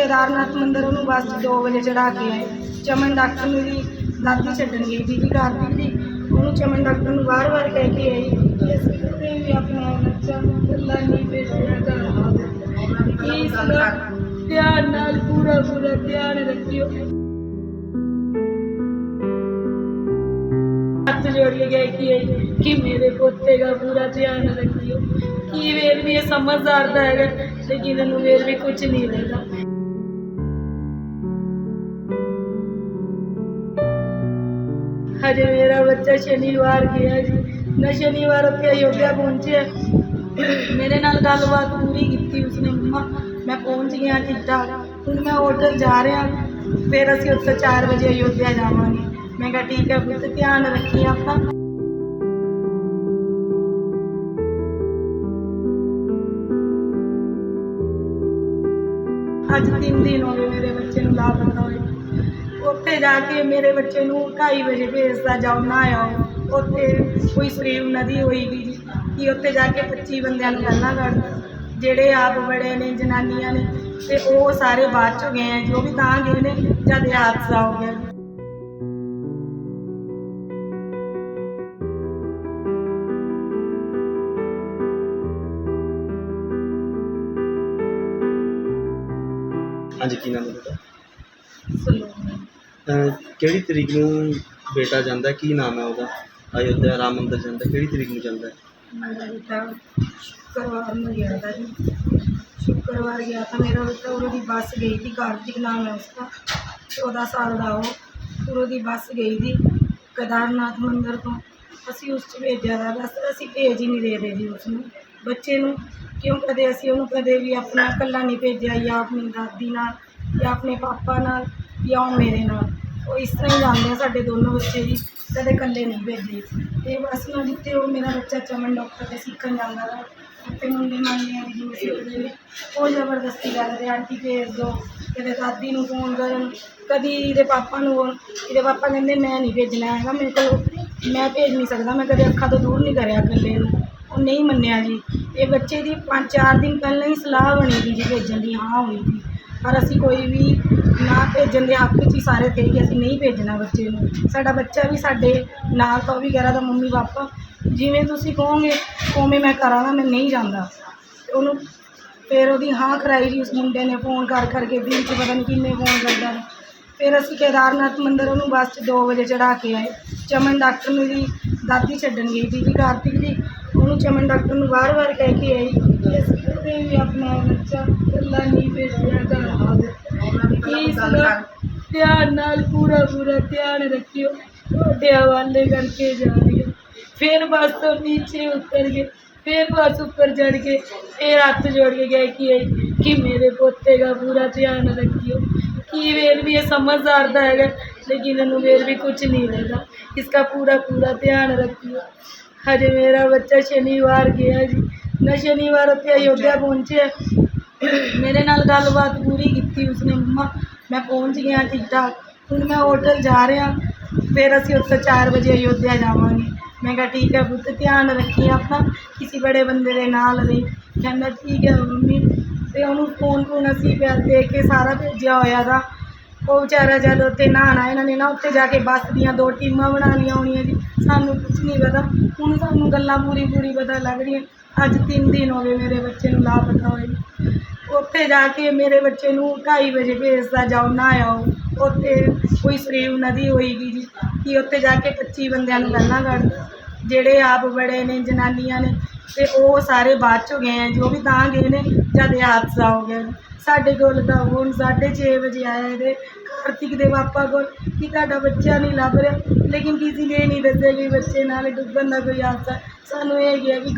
ਕੇਦਾਰਨਾਥ ਮੰਦਿਰ ਉਹਨੂੰ ਬਸ 'ਚ 2 ਵਜੇ ਚੜਾ ਕੇ ਆਏ। ਚਮਨ ਡਾਕਟਰ ਨੂੰ ਦੀ ਦਾਦੀ ਛੱਡਣ ਗਈ ਸੀ ਜੀ ਦੀ। ਉਹਨੂੰ ਚਮਨ ਡਾਕਟਰ ਨੂੰ ਵਾਰ-ਵਾਰ ਕਹਿ ਕੇ ਆਈ ਕਿ ਅਸੀਂ ਕਦੇ ਵੀ ਆਪਣਾ ਬੱਚਾ ਇਕੱਲਾ ਨਹੀਂ ਭੇਜਿਆ ਘਰ ਇਸ ਦਾ ਧਿਆਨ ਨਾਲ, ਪੂਰਾ ਪੂਰਾ ਧਿਆਨ ਰੱਖਿਓ। ਹੱਥ ਜੋੜ ਕੇ ਗਏ ਕਿ ਕਿ ਮੇਰੇ ਪੋਤੇ ਦਾ ਪੂਰਾ ਧਿਆਨ ਰੱਖਿਓ। ਕਿ ਵੇਰ ਵੀ ਇਹ ਸਮਝਦਾਰ ਤਾਂ ਹੈਗਾ, ਲੇਕਿਨ ਇਹਨੂੰ ਵੇਰ ਵੀ ਕੁਝ ਨਹੀਂ ਲੈਦਾ ਹਜੇ ਮੇਰਾ ਬੱਚਾ ਸ਼ਨੀਵਾਰ ਗਿਆ ਜੀ ਮੈਂ ਸ਼ਨੀਵਾਰ ਉੱਥੇ ਅਯੋਧਿਆ ਪਹੁੰਚਿਆ ਮੇਰੇ ਨਾਲ ਗੱਲਬਾਤ ਪੂਰੀ ਕੀਤੀ ਉਸਨੇ ਮੰਮਾ ਮੈਂ ਪਹੁੰਚ ਗਿਆ ਠੀਕ ਠਾਕ ਹੁਣ ਮੈਂ ਹੋਟਲ ਜਾ ਰਿਹਾ ਫਿਰ ਅਸੀਂ ਉੱਥੇ 4 ਵਜੇ ਅਯੋਧਿਆ ਜਾਵਾਂਗੇ ਮੈਂ ਕਿਹਾ ਠੀਕ ਹੈ ਪੁੱਤ ਧਿਆਨ ਰੱਖੀ ਆਪਣਾ ਅੱਜ ਤਿੰਨ ਦਿਨ ਹੋ ਗਏ ਮੇਰੇ ਬੱਚੇ ਨੂੰ ਲਾਪਤਾ ਹੋਏ ਉੱਥੇ ਜਾ ਕੇ ਮੇਰੇ ਬੱਚੇ ਨੂੰ 2:30 ਵਜੇ ਭੇਜਦਾ ਜਾਓ ਨਾ ਆਓ ਉੱਥੇ ਕੋਈ ਸਰੀਰ ਨਦੀ ਹੋਈਗੀ ਜੀ ਕਿ ਉੱਥੇ ਜਾ ਕੇ 25 ਬੰਦਿਆਂ ਨੂੰ ਪਹਿਲਾਂ ਕੱਢ ਜਿਹੜੇ ਆਪ ਬੜੇ ਨੇ ਜਨਾਨੀਆਂ ਨੇ ਤੇ ਉਹ ਸਾਰੇ ਬਾਅਦ ਚੋਂ ਗਏ ਆ ਜੋ ਵੀ ਤਾਂ ਗਏ ਨੇ ਜਦ ਇਹ ਹਾਦਸਾ ਹੋ ਗਿਆ। ਹਾਂਜੀ ਕੀ ਨਾਮ ਹੈ ਤੁਹਾਡਾ? ਸਲੋਨ ਅਹ ਕਿਹੜੀ ਤਰੀਕ ਨੂੰ ਬੇਟਾ ਜਾਂਦਾ ਹੈ? ਕੀ ਨਾਮ ਹੈ ਉਹਦਾ ਅਯੋਧਿਆ ਰਾਮ ਮੰਦਿਰ ਜਾਂਦਾ ਹੈ? ਕਿਹੜੀ ਤਰੀਕ ਨੂੰ ਜਾਂਦਾ ਹੈ? मेरा बेटा शुक्रवार में गया था जी शुक्रवार गया था मेरा बेटा उरो की बस गई थी कार्तिक नाम है उसका चौदह साल का वो उरो की बस गई थी केदारनाथ ਮੰਦਰ ਤੋਂ ਅਸੀਂ ਉਸ 'ਚ ਭੇਜਿਆ ਦਾ ਬਸ ਅਸੀਂ ਭੇਜ ਹੀ ਨਹੀਂ ਦੇ ਰਹੇ ਜੀ ਉਸ ਨੂੰ ਬੱਚੇ ਨੂੰ ਕਿਉਂ ਕਦੇ ਅਸੀਂ ਉਹਨੂੰ ਕਦੇ ਵੀ ਆਪਣਾ ਇਕੱਲਾ ਨਹੀਂ ਭੇਜਿਆ ਜਾਂ ਆਪਣੀ ਦਾਦੀ ਨਾਲ ਜਾਂ ਆਪਣੇ ਪਾਪਾ ਨਾਲ ਜਾਂ ਹੁਣ ਮੇਰੇ ਨਾਲ ਉਹ ਇਸ ਤਰ੍ਹਾਂ ਹੀ ਜਾਂਦੇ ਆ ਸਾਡੇ ਦੋਨੋਂ ਬੱਚੇ ਜੀ ਕਦੇ ਇਕੱਲੇ ਨਹੀਂ ਭੇਜੇ ਤੇ ਬਸ ਨਾ ਜਿੱਥੇ ਉਹ ਮੇਰਾ ਬੱਚਾ ਚਮਨ ਡਾਕਟਰ ਦੇ ਸਿੱਖਣ ਜਾਂਦਾ ਵਾ, ਉੱਥੇ ਮੁੰਡੇ ਮੰਨਦੇ ਆ ਵੀ ਜਿਵੇਂ ਸਿੱਖਦੇ ਨੇ ਉਹ ਜ਼ਬਰਦਸਤੀ ਕਰਦੇ ਆਂਟੀ ਭੇਜ ਦਿਓ ਕਦੇ ਦਾਦੀ ਨੂੰ ਫੋਨ ਕਰਨ। ਕਦੀ ਇਹਦੇ ਪਾਪਾ ਨੂੰ ਫੋਨ ਇਹਦੇ ਪਾਪਾ ਕਹਿੰਦੇ ਮੈਂ ਨਹੀਂ ਭੇਜਣਾ ਹੈਗਾ, ਮੇਰੇ ਕੋਲ ਮੈਂ ਭੇਜ ਨਹੀਂ ਸਕਦਾ, ਮੈਂ ਕਦੇ ਅੱਖਾਂ ਤੋਂ ਦੂਰ ਨਹੀਂ ਕਰਿਆ ਇਕੱਲੇ ਨੂੰ। ਉਹ ਨਹੀਂ ਮੰਨਿਆ ਜੀ। ਇਹ ਬੱਚੇ ਦੀ ਪੰਜ ਚਾਰ ਦਿਨ ਪਹਿਲਾਂ ਹੀ ਸਲਾਹ ਬਣੀ ਸੀ ਜੀ ਭੇਜਣ ਦੀ, ਹਾਂ ਹੋਈ ਸੀ। ਪਰ ਅਸੀਂ ਕੋਈ ਵੀ ਨਾ ਭੇਜਣ ਦੇ ਹੱਕ 'ਚ ਹੀ ਸਾਰੇ ਥੇ ਕਿ ਅਸੀਂ ਨਹੀਂ ਭੇਜਣਾ ਬੱਚੇ ਨੂੰ। ਸਾਡਾ ਬੱਚਾ ਵੀ ਸਾਡੇ ਨਾਲ ਤਾਂ ਉਹ ਵੀ ਕਹਿ ਰਿਹਾ ਤਾਂ ਮੰਮੀ ਪਾਪਾ, ਜਿਵੇਂ ਤੁਸੀਂ ਕਹੋਗੇ, ਉਵੇਂ ਮੈਂ ਕਰਾਂਗਾ, ਮੈਂ ਨਹੀਂ ਜਾਂਦਾ। ਉਹਨੂੰ ਫਿਰ ਉਹਦੀ ਹਾਂ ਕਰਾਈ ਜੀ ਉਸ ਮੁੰਡੇ ਨੇ ਫੋਨ ਕਰ ਕਰਕੇ ਦਿਨ 'ਚ ਪਤਾ ਨਹੀਂ ਕਿੰਨੇ ਫੋਨ ਕਰਦਾ ਨੇ ਫਿਰ ਅਸੀਂ ਕੇਦਾਰਨਾਥ ਮੰਦਿਰ ਉਹਨੂੰ ਬੱਸ 'ਚ 2 ਵਜੇ ਚੜਾ ਕੇ ਆਏ। ਚਮਨ ਡਾਕਟਰ ਨੂੰ ਦੀ ਦਾਦੀ ਛੱਡਣ ਗਈ ਸੀ ਜੀ, ਕਾਰਤਿਕ ਦੀ। ਉਹਨੂੰ ਚਮਨ ਡਾਕਟਰ ਨੂੰ ਵਾਰ-ਵਾਰ ਕਹਿ ਕੇ ਆਈ ਕਿ भी अपना बच्चा। अल्लाह ध्यान नाल पूरा पूरा ध्यान रखियो। थोड़े हवाले करके जा रही फिर बस तो नीचे उतर गए। फिर बस ऊपर चढ़ के फिर हाथ जोड़ के गए कि कि मेरे पोते का पूरा ध्यान रखियो। कि वेर भी ये समझदार है, लेकिन इन वेर भी कुछ नहीं लगा इसका पूरा पूरा ध्यान रखियो। हजे मेरा बच्चा शनिवार गया जी। ਮੈਂ ਸ਼ਨੀਵਾਰ ਉੱਥੇ ਅਯੋਧਿਆ ਪਹੁੰਚੇ। ਮੇਰੇ ਨਾਲ ਗੱਲਬਾਤ ਪੂਰੀ ਕੀਤੀ ਉਸਨੇ। ਮੰਮਾ, ਮੈਂ ਪਹੁੰਚ ਗਿਆ ਠੀਕ ਠਾਕ। ਹੁਣ ਮੈਂ ਹੋਟਲ ਜਾ ਰਿਹਾ। ਫਿਰ ਅਸੀਂ ਉੱਥੇ 4 ਵਜੇ ਅਯੋਧਿਆ ਜਾਵਾਂਗੇ। ਮੈਂ ਕਿਹਾ, ਠੀਕ ਹੈ ਪੁੱਤ, ਧਿਆਨ ਰੱਖੀ ਆਪਾਂ ਕਿਸੇ ਬੜੇ ਬੰਦੇ ਦੇ ਨਾਲ ਰਹੀ। ਕਹਿੰਦਾ, ਠੀਕ ਹੈ ਮੰਮੀ। ਤੇ ਉਹਨੂੰ ਫੋਨ ਫੋਨ ਅਸੀਂ ਪਿਆ ਦੇ ਕੇ ਸਾਰਾ ਭੇਜਿਆ ਹੋਇਆ ਦਾ ਉਹ ਵਿਚਾਰਾ ਜਦ ਉੱਥੇ ਨਹਾਉਣਾ ਇਹਨਾਂ ਨੇ ਨਾ ਉੱਥੇ ਜਾ ਕੇ ਬੱਸ ਦੀਆਂ ਦੋ ਟੀਮਾਂ ਬਣਾਉਣੀਆਂ ਹੋਣੀਆਂ ਜੀ। ਸਾਨੂੰ ਕੁਝ ਨਹੀਂ ਪਤਾ। ਹੁਣ ਸਾਨੂੰ ਗੱਲਾਂ ਪੂਰੀ ਪੂਰੀ ਪਤਾ ਲੱਗ ਰਹੀਆਂ। ਅੱਜ ਤਿੰਨ ਦਿਨ ਹੋ ਗਏ ਮੇਰੇ ਬੱਚੇ ਨੂੰ ਲਾਪਤਾ ਹੋਏ। ਉੱਥੇ ਜਾ ਕੇ ਮੇਰੇ ਬੱਚੇ ਨੂੰ 2:30 ਵਜੇ ਭੇਜਦਾ, ਜਾਓ ਨਾ ਆਓ ਉੱਥੇ ਕੋਈ ਸਰੀਵ ਨਦੀ ਹੋਏਗੀ ਜੀ, ਕਿ ਉੱਥੇ ਜਾ ਕੇ 25 ਬੰਦਿਆਂ ਨੂੰ ਗੱਲਾਂ ਕਰਦਾ ਜਿਹੜੇ ਆਪ ਬੜੇ ਨੇ, ਜਨਾਨੀਆਂ ਨੇ, ਤੇ ਉਹ ਸਾਰੇ ਬਾਅਦ ਚੋਂ ਗਏ ਆ, ਜੋ ਵੀ ਤਾਂ ਗਏ ਨੇ, ਜਦ ਇਹ ਹਾਦਸਾ ਹੋ ਗਿਆ। ਸਾਡੇ ਕੋਲ ਤਾਂ ਹੁਣ 6:30 ਵਜੇ ਆਇਆ ਇਹਦੇ, ਕਾਰਤਿਕ ਦੇ ਪਾਪਾ ਕੋਲ, ਕਿ ਤੁਹਾਡਾ ਬੱਚਾ ਨਹੀਂ ਲੱਭ ਰਿਹਾ। ਲੇਕਿਨ ਕਿਸੇ ਨੇ ਇਹ ਨਹੀਂ ਦੱਸਿਆ ਕਿ ਬੱਚੇ ਨਾਲ ਡੁੱਬਣ ਦਾ ਕੋਈ ਹਾਦਸਾ। ਸਾਨੂੰ ਇਹ ਗਿਆ ਕਿ